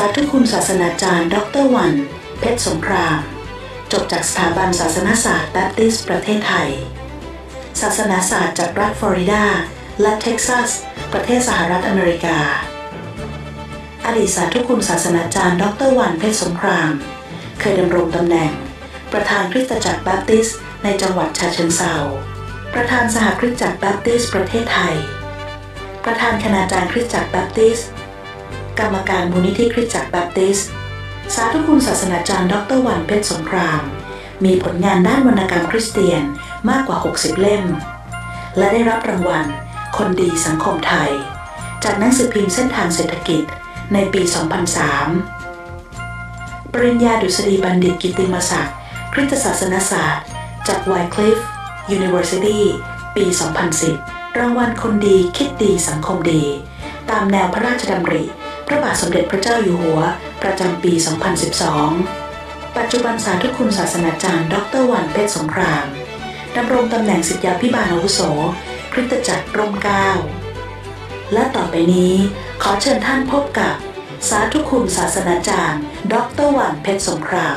าธุคุณศาสนาจารย์ ดรวัน เพชรสงคราม จบจากสถาบันศาสนศาสตร์แบปติสต์ประเทศไทย ศาสนาศาสตร์จากรัฐฟลอริดา และเท็กซัส ประเทศสหรัฐอเมริกา อดีตสาธุคุณศาสนาจารย์ ดรวัน เพชรสงคราม เคยดำรงตำแหน่ง ประธานคริสตจักรแบปติสต์ในจังหวัดชาเชิงเซาประธานสหคริสตจักรแบปติสต์ประเทศไทย ประธานคณาจารย์คริสตจักรแบปติสต์ กรรมการมูลนิธิคริสตจักรแบปติสต์สาธุคุณศาสนาจารย์ ดรวันเพชรสงคราม มีผลงานด้านวรรณกรรมคริสเตียนมากกว่า 60 เล่ม และได้รับรางวัล คนดีสังคมไทย จากหนังสือพิมพ์เส้นทางเศรษฐกิจในปี 2003 ปริญญาดุษฎีบัณฑิตกิติมศักดิ์คริสตศาสนศาสตร์ จาก Wycliffe University ปี 2010 รางวัลคนดีคิดดีสังคมดี ตามแนวพระราชดำริ พระบาทสมเด็จพระเจ้าอยู่หัว ประจำปี 2012 ปัจจุบันสาธุคุณศาสนาจารย์ ดรวันเพชรสงครามดำรงตำแหน่งสิทธยาพิบาลอาวุโสคริสตจักรร่มเกล้าและต่อไปนี้ขอเชิญท่านพบกับ สาธุคุณศาสนาจารย์ ดรวันเพชรสงคราม